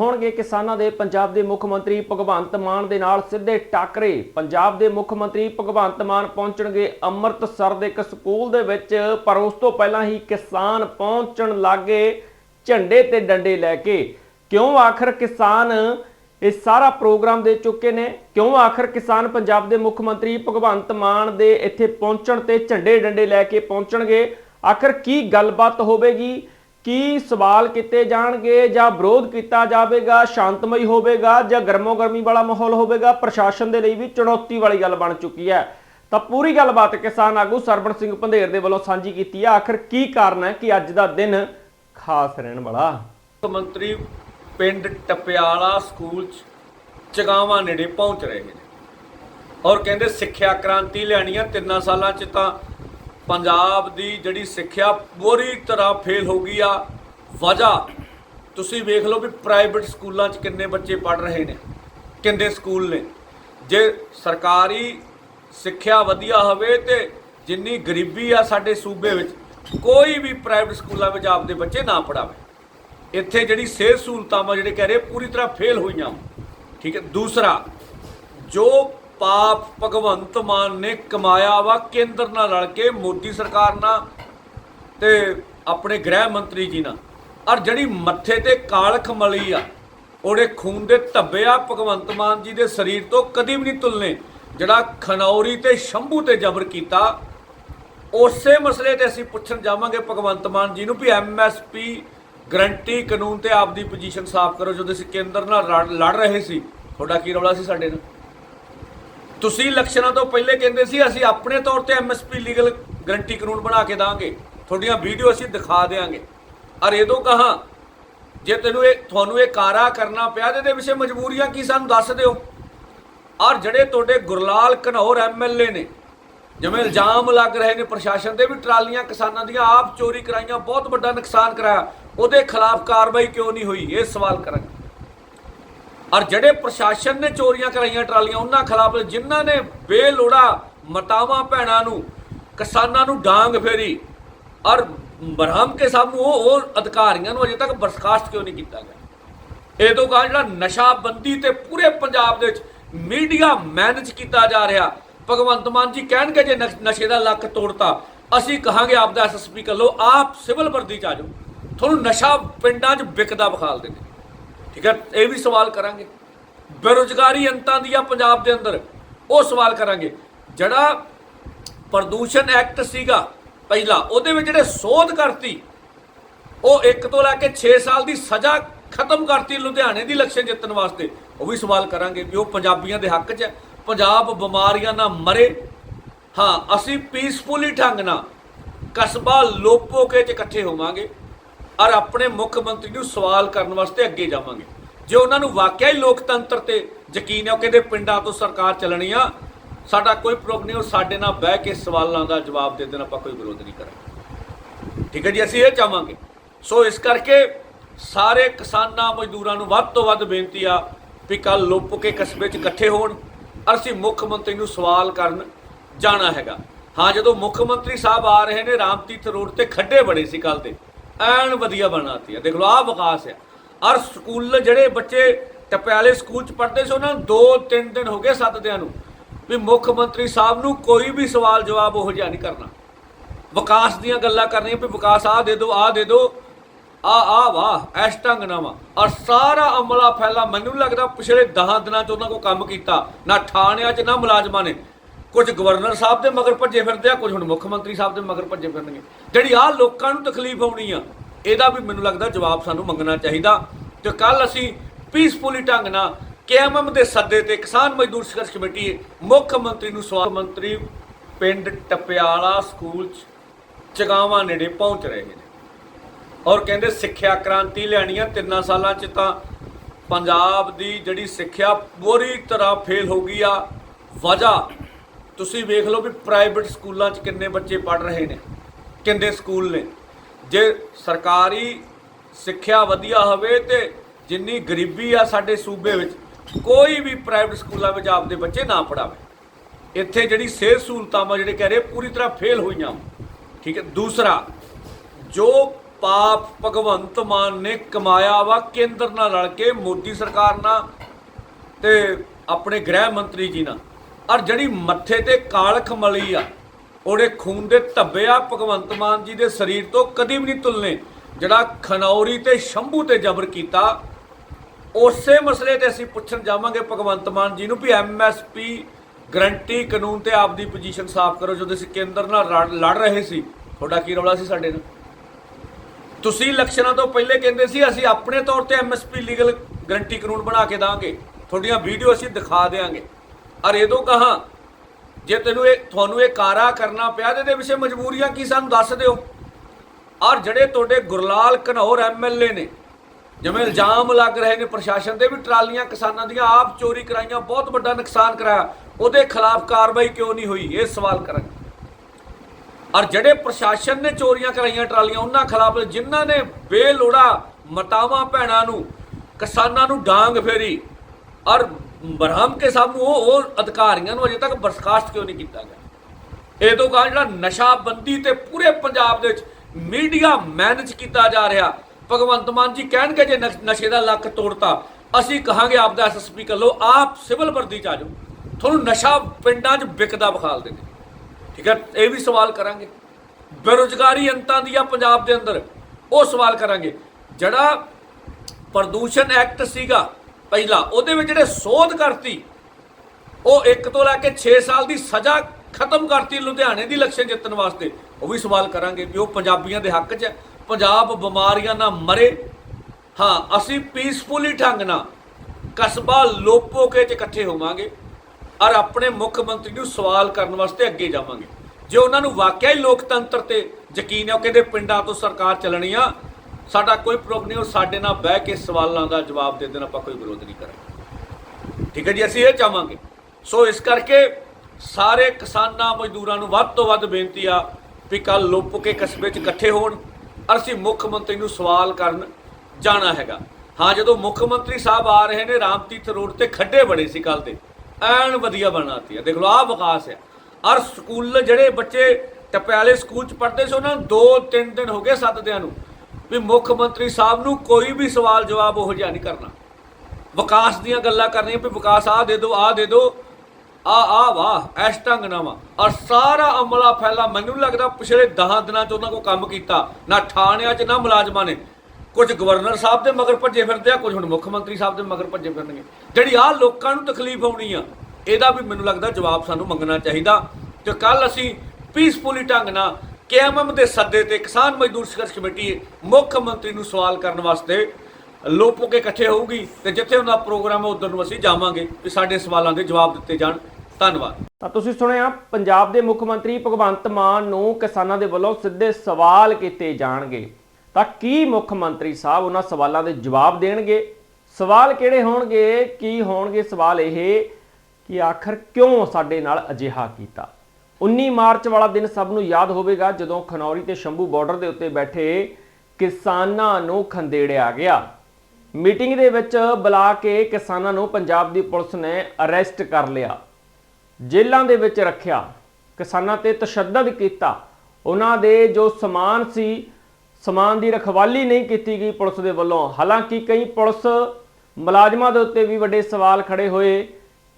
ਹੋਣਗੇ ਕਿਸਾਨਾਂ ਦੇ, ਪੰਜਾਬ ਦੇ ਮੁੱਖ ਮੰਤਰੀ ਭਗਵੰਤ ਮਾਨ ਦੇ ਨਾਲ ਸਿੱਧੇ ਟਾਕਰੇ। ਪੰਜਾਬ ਦੇ ਮੁੱਖ ਮੰਤਰੀ ਭਗਵੰਤ ਮਾਨ ਪਹੁੰਚਣਗੇ ਅੰਮ੍ਰਿਤਸਰ ਦੇ ਇੱਕ ਸਕੂਲ ਦੇ ਵਿੱਚ, ਪਰ ਉਸ ਤੋਂ ਪਹਿਲਾਂ ਹੀ ਕਿਸਾਨ ਪਹੁੰਚਣ ਲੱਗੇ ਝੰਡੇ ਤੇ ਡੰਡੇ ਲੈ ਕੇ। ਕਿਉਂ ਆਖਰ ਕਿਸਾਨ ਇਹ ਸਾਰਾ ਪ੍ਰੋਗਰਾਮ ਦੇ ਚੁੱਕੇ ਨੇ? ਕਿਉਂ ਆਖਰ ਕਿਸਾਨ ਪੰਜਾਬ ਦੇ ਮੁੱਖ ਮੰਤਰੀ ਭਗਵੰਤ ਮਾਨ ਦੇ ਇੱਥੇ ਪਹੁੰਚਣ ਤੇ ਝੰਡੇ ਡੰਡੇ ਲੈ ਕੇ ਪਹੁੰਚਣਗੇ? ਆਖਰ ਕੀ ਗੱਲਬਾਤ ਹੋਵੇਗੀ? ਕੀ ਸਵਾਲ ਕੀਤੇ ਜਾਣਗੇ ਜਾਂ ਵਿਰੋਧ ਕੀਤਾ ਜਾਵੇਗਾ, ਸ਼ਾਂਤਮਈ ਹੋਵੇਗਾ ਜਾਂ ਗਰਮੋ ਗਰਮੀ ਵਾਲਾ ਮਾਹੌਲ ਹੋਵੇਗਾ, ਪ੍ਰਸ਼ਾਸਨ ਦੇ ਲਈ ਵੀ ਚੁਣੌਤੀ ਵਾਲੀ ਗੱਲ ਬਣ ਚੁੱਕੀ ਹੈ। ਤਾਂ ਪੂਰੀ ਗੱਲਬਾਤ ਕਿਸਾਨ ਆਗੂ ਸਰਬਣ ਸਿੰਘ ਪੰਧੇਰ ਦੇ ਵੱਲੋਂ ਸਾਂਝੀ ਕੀਤੀ ਹੈ। ਆਖਰ ਕੀ ਕਾਰਨ ਹੈ ਕਿ ਅੱਜ ਦਾ ਦਿਨ ਖਾਸ ਰਹਿਣ ਵਾਲਾ? ਮੁੱਖ ਮੰਤਰੀ ਪਿੰਡ ਟਪਿਆਲਾ ਸਕੂਲ ਚ ਚਗਾਵਾਂ ਨੇੜੇ ਪਹੁੰਚ ਰਹੇ ਨੇ ਔਰ ਕਹਿੰਦੇ ਸਿੱਖਿਆ ਕ੍ਰਾਂਤੀ ਲਿਆਣੀ ਆ। ਤਿੰਨਾਂ ਸਾਲਾਂ ਚ ਤਾਂ ਪੰਜਾਬ ਦੀ ਜਿਹੜੀ ਸਿੱਖਿਆ ਪੂਰੀ ਤਰ੍ਹਾਂ ਫੇਲ ਹੋ ਗਈ ਆ। ਵਜ੍ਹਾ ਤੁਸੀਂ ਵੇਖ ਲਓ ਵੀ ਪ੍ਰਾਈਵੇਟ ਸਕੂਲਾਂ ਚ ਕਿੰਨੇ ਬੱਚੇ ਪੜ ਰਹੇ ਨੇ, ਕਿੰਨੇ ਸਕੂਲ ਨੇ। ਜੇ ਸਰਕਾਰੀ ਸਿੱਖਿਆ ਵਧੀਆ ਹੋਵੇ ਤੇ ਜਿੰਨੀ ਗਰੀਬੀ ਆ ਸਾਡੇ ਸੂਬੇ ਵਿੱਚ, ਕੋਈ ਵੀ ਪ੍ਰਾਈਵੇਟ ਸਕੂਲਾਂ ਵਿੱਚ ਆਪਦੇ ਬੱਚੇ ਨਾ ਪੜਾਵੇ ਇੱਥੇ ਜਿਹੜੀ ਸਿਹਤ ਸਹੂਲਤਾਂ ਵਾ ਜਿਹੜੇ ਕਹਿ ਰਹੇ ਪੂਰੀ ਤਰ੍ਹਾਂ ਫੇਲ ਹੋਈਆਂ। ਠੀਕ ਹੈ, ਦੂਸਰਾ, ਜੋ ਪਾਪ ਭਗਵੰਤ ਮਾਨ ਨੇ ਕਮਾਇਆ ਵਾ, ਕੇਂਦਰ ਨਾਲ ਰਲ ਕੇ, ਮੋਦੀ ਸਰਕਾਰ ਨਾਲ ਤੇ ਆਪਣੇ ਗ੍ਰਹਿ ਮੰਤਰੀ ਜੀ ਨਾਲ। ਔਰ ਜਿਹੜੀ ਮੱਥੇ ਤੇ ਕਾਲਖ ਮਲੀ ਆ, ਉਹਦੇ ਖੂਨ ਦੇ ਧੱਬੇ ਆ, ਭਗਵੰਤ ਮਾਨ ਜੀ ਦੇ ਸਰੀਰ ਤੋਂ ਕਦੀ ਵੀ ਨਹੀਂ ਤੁਲਨੇ। ਜਿਹੜਾ ਖਨੌਰੀ ਤੇ ਸ਼ੰਭੂ ਤੇ ਜ਼ਬਰ ਕੀਤਾ, ਉਸੇ ਮਸਲੇ ਤੇ ਅਸੀਂ ਪੁੱਛਣ ਜਾਵਾਂਗੇ ਭਗਵੰਤ ਮਾਨ ਜੀ ਨੂੰ ਵੀ ਐਮਐਸਪੀ ਗਰੰਟੀ ਕਾਨੂੰਨ ਤੇ ਆਪਦੀ ਪੋਜੀਸ਼ਨ ਸਾਫ਼ ਕਰੋ, ਜਦੋਂ ਅਸੀਂ ਕੇਂਦਰ ਨਾਲ ਲੜ- ਲੜ ਰਹੇ ਸੀ। ਤੁਹਾਡਾ ਕੀ ਰੌਲਾ ਸੀ ਸਾਡੇ ਨਾਲ? ਤੁਸੀਂ ਇਲੈਕਸ਼ਨਾਂ ਤੋਂ ਪਹਿਲੇ ਕਹਿੰਦੇ ਸੀ, ਅਸੀਂ ਆਪਣੇ ਤੌਰ ਤੇ ਐਮਐਸਪੀ ਲੀਗਲ ਗਰੰਟੀ ਕਾਨੂੰਨ ਬਣਾ ਕੇ ਦਾਂਗੇ। ਤੁਹਾਡੀਆਂ ਵੀਡੀਓ ਅਸੀਂ ਦਿਖਾ ਦੇਾਂਗੇ ਔਰ ਇਹਦੋਂ ਕਹਾ? ਜੇ ਤੈਨੂੰ ਇਹ ਤੁਹਾਨੂੰ ਇਹ ਕਾਰਾ ਕਰਨਾ ਪਿਆ, ਤੇ ਇਹਦੇ ਵਿਸ਼ੇ ਮਜਬੂਰੀਆਂ ਕੀ ਸਾਨੂੰ ਦੱਸ ਦਿਓ? ਔਰ ਜਿਹੜੇ ਤੁਹਾਡੇ ਗੁਰਲਾਲ ਘਨੌਰ ਐਮਐਲਏ ਨੇ, ਜਿਵੇਂ ਇਲਜ਼ਾਮ ਲੱਗ ਰਹੇ ਨੇ ਪ੍ਰਸ਼ਾਸਨ ਦੇ ਵੀ ਟਰਾਲੀਆਂ ਕਿਸਾਨਾਂ ਦੀਆਂ ਆਪ ਚੋਰੀ ਕਰਾਈਆਂ, ਬਹੁਤ ਵੱਡਾ ਨੁਕਸਾਨ ਕਰਾਇਆ, ਉਹਦੇ ਖਿਲਾਫ ਕਾਰਵਾਈ ਕਿਉਂ ਨਹੀਂ ਹੋਈ? ਇਹ ਸਵਾਲ ਕਰਾਂਗੇ। ਔਰ ਜਿਹੜੇ ਪ੍ਰਸ਼ਾਸਨ ਨੇ ਚੋਰੀਆਂ ਕਰਾਈਆਂ ਟਰਾਲੀਆਂ, ਉਹਨਾਂ ਖਿਲਾਫ ਜਿਨ੍ਹਾਂ ਨੇ ਬੇਲੋੜਾ ਮਤਾਵਾਂ ਭੈਣਾਂ ਨੂੰ, ਕਿਸਾਨਾਂ ਨੂੰ ਡਾਂਗ ਫੇਰੀ, ਔਰ ਬਰਹਮ ਕੇ ਸਾਹਿਬ ਨੂੰ ਉਹ ਉਹ ਅਧਿਕਾਰੀਆਂ ਨੂੰ ਅਜੇ ਤੱਕ ਬਰਖਾਸਤ ਕਿਉਂ ਨਹੀਂ ਕੀਤਾ ਗਿਆ? ਇਹ ਤੋਂ ਕਹਾ ਜਿਹੜਾ ਨਸ਼ਾਬੰਦੀ ਤੇ ਪੂਰੇ ਪੰਜਾਬ ਦੇ ਵਿੱਚ ਮੀਡੀਆ ਮੈਨੇਜ ਕੀਤਾ ਜਾ ਰਿਹਾ, ਭਗਵੰਤ ਮਾਨ ਜੀ ਕਹਿਣਗੇ ਜੇ ਨਸ਼ੇ ਦਾ ਲੱਕ ਤੋੜਤਾ, ਅਸੀਂ ਕਹਾਂਗੇ ਆਪ ਦਾ ਐਸਐਸਪੀ ਕਰ ਲਓ ਆਪ ਸਿਵਲ ਵਰਦੀ ਚ ਆ ਜਾਓ, ਤੁਹਾਨੂੰ ਨਸ਼ਾ ਪਿੰਡਾਂ 'ਚ ਵਿਕਦਾ ਵਿਖਾਲ ਦੇਣੇ ਠੀਕ ਹੈ, ਇਹ ਵੀ ਸਵਾਲ ਕਰਾਂਗੇ। ਬੇਰੁਜ਼ਗਾਰੀ ਅੰਤਾਂ ਦੀ ਆ ਪੰਜਾਬ ਦੇ ਅੰਦਰ, ਉਹ ਸਵਾਲ ਕਰਾਂਗੇ। ਜਿਹੜਾ ਪ੍ਰਦੂਸ਼ਣ ਐਕਟ ਸੀਗਾ ਪਹਿਲਾ, ਉਹਦੇ ਵਿੱਚ ਜਿਹੜੇ ਸੋਧ ਕਰਤੀ, ਉਹ 1 ਤੋਂ ਲੈ ਕੇ 6 ਸਾਲ ਦੀ ਸਜ਼ਾ ਖਤਮ ਕਰਤੀ ਲੁਧਿਆਣੇ ਦੀ ਇਲੈਕਸ਼ਨ ਜਿੱਤਣ ਵਾਸਤੇ। ਉਹ ਵੀ ਸਵਾਲ ਕਰਾਂਗੇ ਵੀ ਉਹ ਪੰਜਾਬੀਆਂ ਦੇ ਹੱਕ 'ਚ ਹੈ। ਪੰਜਾਬ ਬਿਮਾਰੀਆਂ ਨਾਲ ਮਰੇ। ਹਾਂ, ਅਸੀਂ ਪੀਸਫੁਲੀ ਢੰਗ ਨਾਲ ਕਸਬਾ ਲੋਪੋ ਕੇ 'ਚ ਇਕੱਠੇ ਹੋਵਾਂਗੇ। ਔਰ ਆਪਣੇ ਮੁੱਖ ਮੰਤਰੀ ਨੂੰ ਸਵਾਲ ਕਰਨ ਵਾਸਤੇ ਅੱਗੇ ਜਾਵਾਂਗੇ। ਜੇ ਉਹਨਾਂ ਨੂੰ ਵਾਕਿਆ ਹੀ ਲੋਕਤੰਤਰ ਤੇ ਯਕੀਨ ਹੈ ਉਹ ਕਹਿੰਦੇ ਪਿੰਡਾਂ ਤੋਂ ਸਰਕਾਰ ਚੱਲਣੀ ਆ, ਸਾਡਾ ਕੋਈ ਪ੍ਰੋਬਲਮ ਨਹੀਂ, ਉਹ ਸਾਡੇ ਨਾਲ ਬਹਿ ਕੇ ਸਵਾਲਾਂ ਦਾ ਜਵਾਬ ਦੇ ਦੇਣ, ਆਪਾਂ ਕੋਈ ਵਿਰੋਧ ਨਹੀਂ ਕਰਾਂਗੇ। ਠੀਕ ਹੈ ਜੀ, ਅਸੀਂ ਇਹ ਚਾਹਾਂਗੇ। ਸੋ ਇਸ ਕਰਕੇ ਸਾਰੇ ਕਿਸਾਨਾਂ, ਮਜ਼ਦੂਰਾਂ ਨੂੰ ਵੱਧ ਤੋਂ ਵੱਧ ਬੇਨਤੀ ਆ ਵੀ ਕੱਲ ਕੇ ਕਸਬੇ 'ਚ ਇਕੱਠੇ ਹੋਣ ਅਸੀਂ ਮੁੱਖ ਮੰਤਰੀ ਨੂੰ ਸਵਾਲ ਕਰਨ ਜਾਣਾ ਹੈਗਾ। ਹਾਂ, ਜਦੋਂ ਮੁੱਖ ਮੰਤਰੀ ਸਾਹਿਬ ਆ ਰਹੇ ਨੇ, ਰਾਮਤੀਰਥ ਰੋਡ ਤੇ ਖੱਡੇ ਬੜੇ ਸੀ ਕੱਲ ਦੇ ਐਨ ਵਧੀਆ ਬਣਾਤੀ ਆ ਦੇਖ ਲਓ, ਆਹ ਵਿਕਾਸ ਆ ਔਰ ਸਕੂਲ, ਜਿਹੜੇ ਬੱਚੇ ਟਪਿਆਲੇ ਸਕੂਲ 'ਚ ਪੜ੍ਹਦੇ ਸੀ, ਉਹਨਾਂ ਨੂੰ 2-3 ਦਿਨ ਹੋ ਗਏ ਸੱਦਦਿਆਂ ਨੂੰ ਵੀ ਮੁੱਖ ਮੰਤਰੀ ਸਾਹਿਬ ਨੂੰ ਕੋਈ ਵੀ ਸਵਾਲ ਜਵਾਬ ਉਹ ਜਿਹਾ ਨਹੀਂ ਕਰਨਾ। ਵਿਕਾਸ ਦੀਆਂ ਗੱਲਾਂ ਕਰਨੀਆਂ ਵੀ ਵਿਕਾਸ ਆ ਦੇ ਦਿਓ ਆ ਦੇ ਦਿਓ ਆ ਆ ਵਾਹ ਐਸ ਢੰਗ ਨਾਲ ਵਾ। ਔਰ ਸਾਰਾ ਅਮਲਾ ਫੈਲਾ, ਮੈਨੂੰ ਲੱਗਦਾ ਪਿਛਲੇ 10 ਦਿਨਾਂ ਚ ਉਹਨਾਂ ਕੋ ਕੰਮ ਕੀਤਾ, ਨਾ ਥਾਣਿਆਂ 'ਚ, ਨਾ ਮੁਲਾਜ਼ਮਾਂ ਨੇ। ਕੁਝ ਗਵਰਨਰ ਸਾਹਿਬ ਦੇ ਮਗਰ ਭੱਜੇ ਫਿਰਦੇ ਆ, ਕੁਝ ਹੁਣ ਮੁੱਖ ਮੰਤਰੀ ਸਾਹਿਬ ਦੇ ਮਗਰ ਭੱਜੇ ਫਿਰਨਗੇ। ਜਿਹੜੀ ਆ ਲੋਕਾਂ ਨੂੰ ਤਕਲੀਫ ਆਉਣੀ ਆ, ਇਹਦਾ ਵੀ ਮੈਨੂੰ ਲੱਗਦਾ ਜਵਾਬ ਸਾਨੂੰ ਮੰਗਣਾ ਚਾਹੀਦਾ। ਤੇ ਕੱਲ ਅਸੀਂ ਪੀਸਫੁਲੀ ਢੰਗ ਨਾਲ ਕੇਐਮਐਮ ਦੇ ਸੱਦੇ ਤੇ ਕਿਸਾਨ ਮਜ਼ਦੂਰ ਸੰਘਰਸ਼ ਕਮੇਟੀ, ਮੁੱਖ ਮੰਤਰੀ ਨੂੰ ਸਵਾਲ ਮੰਤਰੀ ਪਿੰਡ ਟਪਿਆਲਾ ਸਕੂਲ ਚ ਚਗਾਵਾਂ ਨੇੜੇ ਪਹੁੰਚ ਰਹੇ ਨੇ। ਔਰ ਕਹਿੰਦੇ ਸਿੱਖਿਆ ਕ੍ਰਾਂਤੀ ਲੈਣੀ ਆ, ਤਿੰਨਾਂ ਸਾਲਾਂ ਚ ਤਾਂ ਪੰਜਾਬ ਦੀ ਜਿਹੜੀ ਸਿੱਖਿਆ ਪੂਰੀ ਤਰ੍ਹਾਂ ਫੇਲ ਹੋ ਗਈ ਆ। ਵਜ੍ਹਾ ਤੁਸੀਂ ਵੇਖ ਲਓ ਵੀ ਪ੍ਰਾਈਵੇਟ ਸਕੂਲਾਂ 'ਚ ਕਿੰਨੇ ਬੱਚੇ ਪੜ ਰਹੇ ਨੇ, ਕਿੰਨੇ ਸਕੂਲ ਨੇ। ਜੇ ਸਰਕਾਰੀ ਸਿੱਖਿਆ ਵਧੀਆ ਹੋਵੇ ਤੇ ਜਿੰਨੀ ਗਰੀਬੀ ਆ ਸਾਡੇ ਸੂਬੇ ਵਿੱਚ, ਕੋਈ ਵੀ ਪ੍ਰਾਈਵੇਟ ਸਕੂਲਾਂ ਵਿੱਚ ਆਪਦੇ ਬੱਚੇ ਨਾ ਪੜਾਵੇ ਇੱਥੇ ਜਿਹੜੀ ਸਿਹਤ ਸਹੂਲਤਾਂ ਵਾ ਜਿਹੜੇ ਕਹਿ ਰਹੇ, ਪੂਰੀ ਤਰ੍ਹਾਂ ਫੇਲ ਹੋਈਆਂ। ਠੀਕ ਹੈ, ਦੂਸਰਾ, ਜੋ ਪਾਪ ਭਗਵੰਤ ਮਾਨ ਨੇ ਕਮਾਇਆ ਵਾ, ਕੇਂਦਰ ਨਾਲ ਰਲ ਕੇ ਮੋਦੀ ਸਰਕਾਰ ਨਾਲ ਤੇ ਆਪਣੇ ਗ੍ਰਹਿ ਮੰਤਰੀ ਜੀ ਨਾਲ ਔਰ ਜਿਹੜੀ ਮੱਥੇ ਤੇ ਕਾਲਖ ਮਲੀ ਆ, ਉਹਦੇ ਖੂਨ ਦੇ ਧੱਬੇ ਆ, ਭਗਵੰਤ ਮਾਨ ਜੀ ਦੇ ਸਰੀਰ ਤੋਂ ਕਦੀ ਵੀ ਨਹੀਂ ਤੁਲਨੇ। ਜਿਹੜਾ ਖਨੌਰੀ ਤੇ ਸ਼ੰਭੂ ਤੇ ਜ਼ਬਰ ਕੀਤਾ, ਉਸੇ ਮਸਲੇ ਤੇ ਅਸੀਂ ਪੁੱਛਣ ਜਾਵਾਂਗੇ ਭਗਵੰਤ ਮਾਨ ਜੀ ਨੂੰ ਵੀ ਐਮਐਸਪੀ ਗਰੰਟੀ ਕਾਨੂੰਨ ਤੇ ਆਪਦੀ ਪੋਜੀਸ਼ਨ ਸਾਫ਼ ਕਰੋ, ਜਦੋਂ ਅਸੀਂ ਕੇਂਦਰ ਨਾਲ ਰੜ- ਲੜ ਰਹੇ ਸੀ। ਤੁਹਾਡਾ ਕੀ ਰੌਲਾ ਸੀ ਸਾਡੇ ਨਾਲ? ਤੁਸੀਂ ਇਲੈਕਸ਼ਨਾਂ ਤੋਂ ਪਹਿਲੇ ਕਹਿੰਦੇ ਸੀ, ਅਸੀਂ ਆਪਣੇ ਤੌਰ ਤੇ ਐਮਐਸਪੀ ਲੀਗਲ ਗਰੰਟੀ ਕਾਨੂੰਨ ਬਣਾ ਕੇ ਦਾਂਗੇ। ਤੁਹਾਡੀਆਂ ਵੀਡੀਓ ਅਸੀਂ ਦਿਖਾ ਦੇਾਂਗੇ ਔਰ ਇਹਦੋਂ ਕਹਾ, ਜੇ ਤੈਨੂੰ ਇਹ ਤੁਹਾਨੂੰ ਇਹ ਕਾਰਾ ਕਰਨਾ ਪਿਆ, ਤੇ ਇਹਦੇ ਵਿਸ਼ੇ ਮਜਬੂਰੀਆਂ ਕੀ ਸਾਨੂੰ ਦੱਸ ਦਿਓ? ਔਰ ਜਿਹੜੇ ਤੁਹਾਡੇ ਗੁਰਲਾਲ ਘਨੌਰ ਐਮਐਲਏ ਨੇ, ਜਿਵੇਂ ਇਲਜ਼ਾਮ ਲੱਗ ਰਹੇ ਨੇ ਪ੍ਰਸ਼ਾਸਨ ਦੇ ਵੀ ਟਰਾਲੀਆਂ ਕਿਸਾਨਾਂ ਦੀਆਂ ਆਪ ਚੋਰੀ ਕਰਾਈਆਂ, ਬਹੁਤ ਵੱਡਾ ਨੁਕਸਾਨ ਕਰਾਇਆ, ਉਹਦੇ ਖਿਲਾਫ ਕਾਰਵਾਈ ਕਿਉਂ ਨਹੀਂ ਹੋਈ? ਇਹ ਸਵਾਲ ਕਰਾਂਗੇ। ਔਰ ਜਿਹੜੇ ਪ੍ਰਸ਼ਾਸਨ ਨੇ ਚੋਰੀਆਂ ਕਰਾਈਆਂ ਟਰਾਲੀਆਂ, ਉਹਨਾਂ ਖਿਲਾਫ ਜਿਨ੍ਹਾਂ ਨੇ ਬੇਲੋੜਾ ਮਤਾਵਾਂ ਭੈਣਾਂ ਨੂੰ, ਕਿਸਾਨਾਂ ਨੂੰ ਡਾਂਗ ਫੇਰੀ, ਔਰ ਬਰਹਮ ਕੇ ਸਾਹਮਣੇ ਉਹ ਉਹ ਅਧਿਕਾਰੀਆਂ ਨੂੰ ਅਜੇ ਤੱਕ ਬਰਖਾਸਤ ਕਿਉਂ ਨਹੀਂ ਕੀਤਾ ਗਿਆ? ਇਹ ਤੋਂ ਕਹਾ ਜਿਹੜਾ ਨਸ਼ਾਬੰਦੀ ਤੇ ਪੂਰੇ ਪੰਜਾਬ ਦੇ ਵਿੱਚ ਮੀਡੀਆ ਮੈਨੇਜ ਕੀਤਾ ਜਾ ਰਿਹਾ। ਭਗਵੰਤ ਮਾਨ ਜੀ ਕਹਿਣਗੇ ਜੇ ਨਸ਼ੇ ਦਾ ਲੱਕ ਤੋੜਤਾ, ਅਸੀਂ ਕਹਾਂਗੇ ਆਪ ਦਾ ਐਸਐਸਪੀ ਕਰ ਲਓ ਆਪ ਸਿਵਲ ਵਰਦੀ ਚ ਆ ਜਾਓ। ਤੁਹਾਨੂੰ ਨਸ਼ਾ ਪਿੰਡਾਂ 'ਚ ਵਿਕਦਾ ਵਿਖਾਲ ਦੇਣਗੇ ਠੀਕ ਹੈ, ਇਹ ਵੀ ਸਵਾਲ ਕਰਾਂਗੇ। ਬੇਰੁਜ਼ਗਾਰੀ ਅੰਤਾਂ ਦੀ ਆ ਪੰਜਾਬ ਦੇ ਅੰਦਰ, ਉਹ ਸਵਾਲ ਕਰਾਂਗੇ। ਜਿਹੜਾ ਪ੍ਰਦੂਸ਼ਣ ਐਕਟ ਸੀਗਾ ਪਹਿਲਾ, ਉਹਦੇ ਵਿੱਚ ਜਿਹੜੇ ਸੋਧ ਕਰਤੀ, ਉਹ ਇੱਕ ਤੋਂ ਲੈ ਕੇ 6 ਸਾਲ ਦੀ ਸਜ਼ਾ ਖਤਮ ਕਰਤੀ ਲੁਧਿਆਣੇ ਦੀ ਇਲੈਕਸ਼ਨ ਜਿੱਤਣ ਵਾਸਤੇ। ਉਹ ਵੀ ਸਵਾਲ ਕਰਾਂਗੇ ਵੀ ਉਹ ਪੰਜਾਬੀਆਂ ਦੇ ਹੱਕ 'ਚ ਹੈ। ਪੰਜਾਬ ਬਿਮਾਰੀਆਂ ਨਾਲ ਮਰੇ। ਹਾਂ, ਅਸੀਂ ਪੀਸਫੁਲੀ ਢੰਗ ਨਾਲ ਕਸਬਾ ਲੋਪੋਕੇ 'ਚ ਇਕੱਠੇ ਹੋਵਾਂਗੇ ਔਰ ਆਪਣੇ ਮੁੱਖ ਮੰਤਰੀ ਨੂੰ ਸਵਾਲ ਕਰਨ ਵਾਸਤੇ ਅੱਗੇ ਜਾਵਾਂਗੇ। ਜੇ ਉਹਨਾਂ ਨੂੰ ਵਾਕਿਆ ਹੀ ਲੋਕਤੰਤਰ ਤੇ ਯਕੀਨ ਹੈ, ਉਹ ਕਹਿੰਦੇ ਪਿੰਡਾਂ ਤੋਂ ਸਰਕਾਰ ਚੱਲਣੀ ਆ ਸਾਡਾ ਕੋਈ ਪ੍ਰੋਬਲਮ ਨਹੀਂ ਉਹ ਸਾਡੇ ਨਾਲ ਬਹਿ ਕੇ ਸਵਾਲਾਂ ਦਾ ਜਵਾਬ ਦੇ ਦੇਣ ਆਪਾਂ ਕੋਈ ਵਿਰੋਧ ਨਹੀਂ ਕਰਾਂਗੇ। ਠੀਕ ਹੈ ਜੀ, ਅਸੀਂ ਇਹ ਚਾਹਾਂਗੇ। ਸੋ ਇਸ ਕਰਕੇ ਸਾਰੇ ਕਿਸਾਨਾਂ ਮਜ਼ਦੂਰਾਂ ਨੂੰ ਵੱਧ ਤੋਂ ਵੱਧ ਬੇਨਤੀ ਆ ਵੀ ਕੱਲ ਕੇ ਕਸਬੇ 'ਚ ਇਕੱਠੇ ਹੋਣ। ਔਰ ਅਸੀਂ ਮੁੱਖ ਮੰਤਰੀ ਨੂੰ ਸਵਾਲ ਕਰਨ ਜਾਣਾ ਹੈਗਾ। ਹਾਂ, ਜਦੋਂ ਮੁੱਖ ਮੰਤਰੀ ਸਾਹਿਬ ਆ ਰਹੇ ਨੇ, ਰਾਮਤੀਰਥ ਰੋਡ ਤੇ ਖੱਡੇ ਬੜੇ ਸੀ ਕੱਲ ਤੇ ਐਨ ਵਧੀਆ ਬਣਾਤੀ ਆ। ਦੇਖ ਲਓ, ਆਹ ਵਿਕਾਸ ਆ। ਔਰ ਸਕੂਲ ਜਿਹੜੇ ਬੱਚੇ ਟਪਿਆਲੇ ਸਕੂਲ 'ਚ ਪੜ੍ਹਦੇ ਸੀ, ਉਹਨਾਂ ਨੂੰ 2-3 ਦਿਨ ਹੋ ਗਏ ਸੱਦਦਿਆਂ ਨੂੰ। ਵੀ ਮੁੱਖ ਮੰਤਰੀ ਸਾਹਿਬ ਨੂੰ ਕੋਈ ਵੀ ਸਵਾਲ ਜਵਾਬ ਉਹ ਜਿਹਾ ਨਹੀਂ ਕਰਨਾ। ਵਿਕਾਸ ਦੀਆਂ ਗੱਲਾਂ ਕਰਨੀਆਂ ਵੀ ਵਿਕਾਸ ਆ ਦੇ ਦਿਓ ਆ ਦੇ ਦਿਓ ਆ ਆ ਵਾਹ ਐਸ ਢੰਗ ਨਾਲ ਵਾ ਔਰ ਸਾਰਾ ਅਮਲਾ ਫੈਲਾ ਮੈਨੂੰ ਲੱਗਦਾ ਪਿਛਲੇ 10 ਦਿਨਾਂ ਚ ਉਹਨਾਂ ਕੋ ਕੰਮ ਕੀਤਾ। ਨਾ ਥਾਣਿਆਂ ਚ, ਨਾ ਮੁਲਾਜ਼ਮਾਂ ਨੇ। ਕੁਝ ਗਵਰਨਰ ਸਾਹਿਬ ਦੇ ਮਗਰ ਭੱਜੇ ਫਿਰਦੇ ਆ, ਕੁਝ ਹੁਣ ਮੁੱਖ ਮੰਤਰੀ ਸਾਹਿਬ ਦੇ ਮਗਰ ਭੱਜੇ ਫਿਰਨਗੇ। ਜਿਹੜੀ ਆ ਲੋਕਾਂ ਨੂੰ ਤਕਲੀਫ ਆਉਣੀ ਆ, ਇਹਦਾ ਵੀ ਮੈਨੂੰ ਲੱਗਦਾ ਜਵਾਬ ਸਾਨੂੰ ਮੰਗਣਾ ਚਾਹੀਦਾ। ਤੇ ਕੱਲ ਅਸੀਂ ਪੀਸਫੁਲੀ ਢੰਗ ਨਾਲ ਕੇਐਮਐਮ ਦੇ ਸੱਦੇ ਤੇ ਕਿਸਾਨ ਮਜ਼ਦੂਰ ਸੰਘਰਸ਼ ਕਮੇਟੀ ਮੁੱਖ ਮੰਤਰੀ ਨੂੰ ਸਵਾਲ ਕਰਨ ਵਾਸਤੇ ਲੋਪੋ ਕੇ ਇਕੱਠੇ ਹੋਊਗੀ ਤੇ ਜਿੱਥੇ ਉਹਨਾਂ ਪ੍ਰੋਗਰਾਮ ਹੈ, ਉਧਰ ਨੂੰ ਅਸੀਂ ਜਾਵਾਂਗੇ ਵੀ ਸਾਡੇ ਸਵਾਲਾਂ ਦੇ ਜਵਾਬ ਦਿੱਤੇ ਜਾਣ। ਧੰਨਵਾਦ। ਤਾਂ ਤੁਸੀਂ ਸੁਣਿਆ, ਪੰਜਾਬ ਦੇ ਮੁੱਖ ਮੰਤਰੀ ਭਗਵੰਤ ਮਾਨ ਨੂੰ ਕਿਸਾਨਾਂ ਦੇ ਵੱਲੋਂ ਸਿੱਧੇ ਸਵਾਲ ਕੀਤੇ ਜਾਣਗੇ। ਤਾਂ ਕੀ ਮੁੱਖ ਮੰਤਰੀ ਸਾਹਿਬ ਉਹਨਾਂ ਸਵਾਲਾਂ ਦੇ ਜਵਾਬ ਦੇਣਗੇ? ਸਵਾਲ ਕਿਹੜੇ ਹੋਣਗੇ, ਕੀ ਹੋਣਗੇ? ਸਵਾਲ ਇਹ ਕਿ ਆਖਰ ਕਿਉਂ ਸਾਡੇ ਨਾਲ ਅਜਿਹਾ ਕੀਤਾ? 19 ਮਾਰਚ ਵਾਲਾ ਦਿਨ ਸਭ ਨੂੰ ਯਾਦ ਹੋਵੇਗਾ ਜਦੋਂ ਖਨੌਰੀ ਤੇ ਸ਼ੰਭੂ ਬਾਰਡਰ ਦੇ ਉੱਤੇ ਬੈਠੇ ਕਿਸਾਨਾਂ ਨੂੰ ਖੰਦੇੜਿਆ ਗਿਆ। ਮੀਟਿੰਗ ਦੇ ਵਿੱਚ ਬੁਲਾ ਕੇ ਕਿਸਾਨਾਂ ਨੂੰ ਪੰਜਾਬ ਦੀ ਪੁਲਿਸ ਨੇ ਅਰੈਸਟ ਕਰ ਲਿਆ। ਜੇਲ੍ਹਾਂ ਦੇ ਵਿੱਚ ਰੱਖਿਆ। ਕਿਸਾਨਾਂ ਤੇ ਤਸ਼ੱਦਦ ਕੀਤਾ। ਉਹਨਾਂ ਦੇ ਜੋ ਸਮਾਨ ਸੀ, ਸਮਾਨ ਦੀ ਰਖਵਾਲੀ ਨਹੀਂ ਕੀਤੀ ਗਈ ਪੁਲਿਸ ਦੇ ਵੱਲੋਂ। ਹਾਲਾਂਕਿ ਕਈ ਪੁਲਿਸ ਮੁਲਾਜ਼ਮਾਂ ਦੇ ਉੱਤੇ ਵੀ ਵੱਡੇ ਸਵਾਲ ਖੜੇ ਹੋਏ।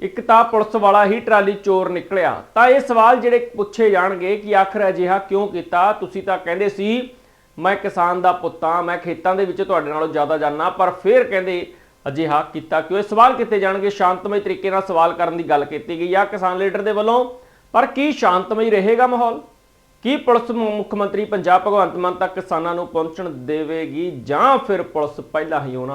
ਇੱਕ ਤਾਂ ਪੁਲਿਸ ਵਾਲਾ ਹੀ ਟਰਾਲੀ ਚੋਰ ਨਿਕਲਿਆ। ਤਾਂ ਇਹ ਸਵਾਲ ਜਿਹੜੇ ਪੁੱਛੇ ਜਾਣਗੇ ਕਿ ਆਖਰ ਅਜਿਹਾ ਕਿਉਂ ਕੀਤਾ? ਤੁਸੀਂ ਤਾਂ ਕਹਿੰਦੇ ਸੀ, ਮੈਂ ਕਿਸਾਨ ਦਾ ਪੁੱਤਾਂ ਮੈਂ ਖੇਤਾਂ ਦੇ ਵਿੱਚ ਤੁਹਾਡੇ ਨਾਲੋਂ ਜ਼ਿਆਦਾ ਜਾਣਾ ਪਰ ਫਿਰ ਕਹਿੰਦੇ ਅਜਿਹਾ ਕੀਤਾ ਕਿਉਂ? ਇਹ ਸਵਾਲ ਕੀਤੇ ਜਾਣਗੇ। ਸ਼ਾਂਤਮਈ ਤਰੀਕੇ ਨਾਲ ਸਵਾਲ ਕਰਨ ਦੀ ਗੱਲ ਕੀਤੀ ਗਈ ਆ ਕਿਸਾਨ ਲੀਡਰ ਦੇ ਵੱਲੋਂ। ਪਰ ਕੀ ਸ਼ਾਂਤਮਈ ਰਹੇਗਾ ਮਾਹੌਲ? ਕੀ ਪੁਲਿਸ ਮੁੱਖ ਮੰਤਰੀ ਪੰਜਾਬ ਭਗਵੰਤ ਮਾਨ ਤੱਕ ਕਿਸਾਨਾਂ ਨੂੰ ਪਹੁੰਚਣ ਦੇਵੇਗੀ ਜਾਂ ਫਿਰ ਪੁਲਿਸ ਪਹਿਲਾਂ ਹੀ ਉਹਨਾਂ